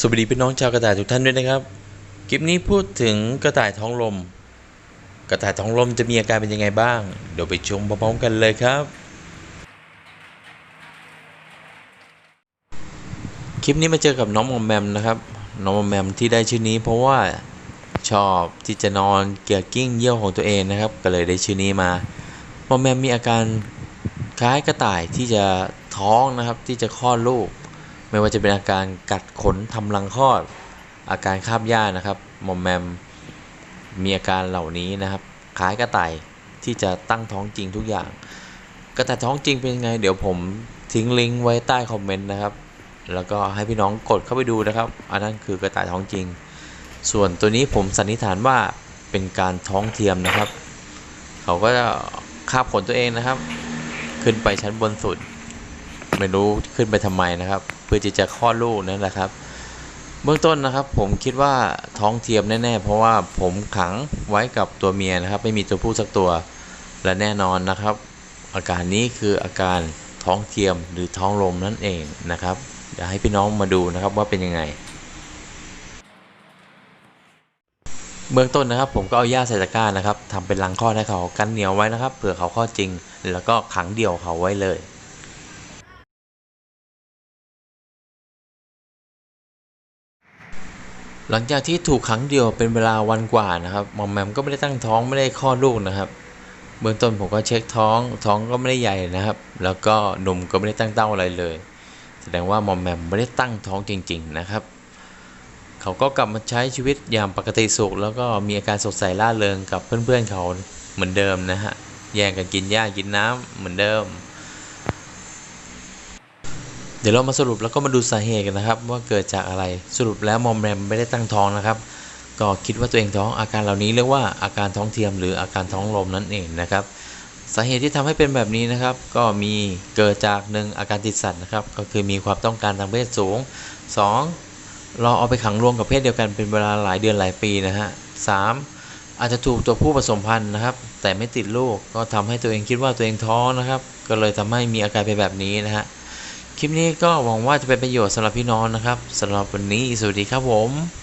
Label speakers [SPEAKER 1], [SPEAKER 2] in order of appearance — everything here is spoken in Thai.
[SPEAKER 1] สวัสดีพี่น้องชาวกระต่ายทุกท่านด้วยนะครับ คลิปนี้พูดถึงกระต่ายท้องลม กระต่ายท้องลมจะมีอาการเป็นยังไงบ้าง เดี๋ยวไปชมพร้อมๆกันเลยครับ คลิปนี้มาเจอกับน้องมอมแมมนะครับ น้องมอมแมมที่ได้ชื่อนี้เพราะว่าชอบที่จะนอนเกียร์กิ้งเยี่ยวของตัวเองนะครับ ก็เลยได้ชื่อนี้มามอมแมมมีอาการคล้ายกระต่ายที่จะท้องนะครับที่จะคลอดลูก ไม่ว่าจะเป็นอาการกัดขนทำรังคลอด อาการคาบหญ้านะครับมอมแมมมีอาการเหล่านี้นะครับคล้ายกระต่ายที่จะตั้งท้องจริงทุกอย่าง กระต่ายท้องจริงเป็นยังไง เดี๋ยวผมทิ้งลิงก์ไว้ใต้คอมเมนต์นะครับ แล้วก็ให้พี่น้องกดเข้าไปดูนะครับ อันนั้นคือกระต่ายท้องจริง ส่วนตัวนี้ผมสันนิษฐานว่าเป็นการท้องเทียมนะครับ เขาก็จะคาบขนตัวเองนะครับ ขึ้นไปชั้นบนสุด ไม่รู้ขึ้นไปทำไมนะครับ เพื่อที่จะคลอดลูกนั่นแหละครับ เบื้องต้นนะครับ ผมคิดว่าท้องเทียมแน่ๆ เพราะว่าผมขังไว้กับตัวเมียนะครับ ไม่มีตัวผู้สักตัวและแน่นอนนะครับ อาการนี้คืออาการท้องเทียมหรือท้องลมนั่นเองนะครับเดี๋ยวให้พี่น้องมาดูนะครับว่าเป็นยังไงเบื้องต้นนะครับผมก็เอาหญ้าใส่ตะกร้านะครับทำเป็นรังคลอให้เขากันเหนียวไว้นะครับเผื่อเขาคลอจริง แล้วก็ขังเดี่ยวเขาไว้เลย หลังจากที่ถูกขังเดี่ยวเป็นเวลาวันกว่านะครับมอมแมมก็ไม่ได้ตั้งท้องไม่ได้คลอดลูกนะครับเบื้องต้นผมก็เช็คท้องท้องก็ไม่ได้ใหญ่นะครับ แล้วก็นมก็ไม่ได้ตั้งเต้าอะไรเลย แสดงว่ามอมแมมไม่ได้ตั้งท้องจริง ๆนะครับ เขาก็กลับมาใช้ชีวิตอย่างปกติสุข แล้วก็มีอาการสดใสล่าเริงกับเพื่อนๆเขาเหมือนเดิมนะฮะแย่งกันกินหญ้ากินน้ำเหมือนเดิม เดี๋ยวเรามาสรุปแล้วก็มาดูสาเหตุกันนะครับ ว่าเกิดจากอะไรสรุปแล้วมอมแรมไม่ได้ตั้งท้องนะครับ ก็คิดว่าตัวเองท้องอาการเหล่านี้เรียกว่าอาการท้องเทียมหรืออาการท้องลมนั่นเองนะครับ สาเหตุที่ทำให้เป็นแบบนี้นะครับ ก็มีเกิดจากหนึ่งอาการติดสัตว์นะครับ ก็คือมีความต้องการทางเพศสูง 2. เราเอาไปขังรวมกับเพศเดียวกันเป็นเวลาหลายเดือนหลายปีนะฮะสามอาจจะถูกตัวผู้ผสมพันธุ์นะครับ แต่ไม่ติดลูกก็ทำให้ตัวเองคิดว่าตัวเองท้องนะครับ ก็เลยทำให้มีอาการเป็นแบบนี้นะฮะ คลิปนี้ก็หวังว่าจะเป็นประโยชน์สำหรับพี่น้องนะครับสำหรับวันนี้สวัสดีครับผม